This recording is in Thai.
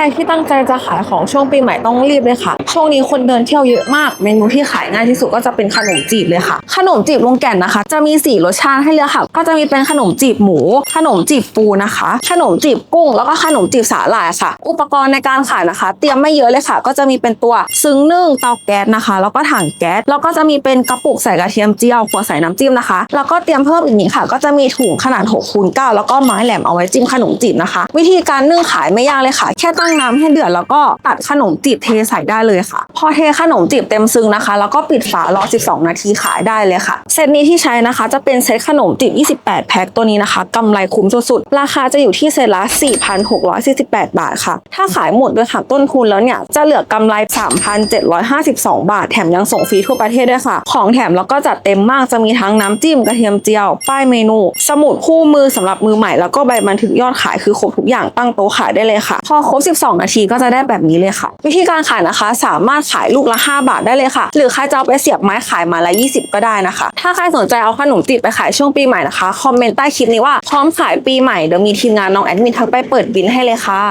รที่ตั้งใจจะขายของช่วงปีใหม่ต้องรีบเลยค่ะ ช่วงนี้คนเดินเที่ยวเยอะมาก เมนูที่ขายง่ายที่สุดก็จะเป็นขนมจีบเลยค่ะ ขนมจีบลุงแก่นนะคะ จะมีสี่รสชาติให้เลือกค่ะ ก็จะมีเป็นขนมจีบหมู ขนมจีบปูนะคะ ขนมจีบกุ้ง แล้วก็ขนมจีบสาหร่ายค่ะ อุปกรณ์ในการขายนะคะ เตรียมไม่เยอะเลยค่ะ ก็จะมีเป็นตัวซึ้งนึ่งเตาแก๊สนะคะ แล้วก็ถังแก๊ส แล้วก็จะมีเป็นกระปุกใส่กระเทียมเจียวขวดใส่น้ำจิ้มนะคะ แล้วก็เตรียมเพิ่มอีกนี้ค่ะ ก็จะมีถุงขนาด6คูณ9แล้วก็ไม้แหลมเอาไว้จิ้มขนมจีบนะคะ วิธีการนึ่งขายไม่ยากเลยค่ะ แค่ตั้งน้ำให้เดือดแล้วก็ตัดขนมจีบเทใส่ได้เลยค่ะ พอเทขนมจีบเต็มซึ้งนะคะ แล้วก็ปิดฝารอ 12 นาทีขายได้เลยค่ะ เซตนี้ที่ใช้นะคะจะเป็นเซตขนมจีบ 28 แพ็คตัวนี้นะคะกำไรคุ้มสุดๆ ราคาจะอยู่ที่เซตละ 4,648 บาทค่ะ ถ้าขายหมดโดยค่ะต้นทุนแล้วเนี่ยจะเหลือกำไร 3,752 บาท แถมยังส่งฟรีทั่วประเทศด้วยค่ะ ของแถมแล้วก็จัดเต็มมากจะมีทั้งน้ำจิ้มกระเทียมเจียว ป้ายเมนู สมุดคู่มือสำหรับมือใหม่แล้วก็ใบบันทึกยอดขายคือครบทุกอย่างตั้งโต๊ะขายได้เลยค่ะ พอครบ2 นาทีก็จะได้แบบนี้เลยค่ะ วิธีการขายนะคะ สามารถขายลูกละ 5 บาทได้เลยค่ะ หรือใครจะเอาไปเสียบไม้ขายมาละ 20 ก็ได้นะคะ ถ้าใครสนใจเอาขนมติดไปขายช่วงปีใหม่นะคะคอมเมนต์ใต้คลิปนี้ว่าพร้อมขายปีใหม่เดี๋ยวมีทีมงานน้องแอดมินทักไปเปิดบินให้เลยค่ะ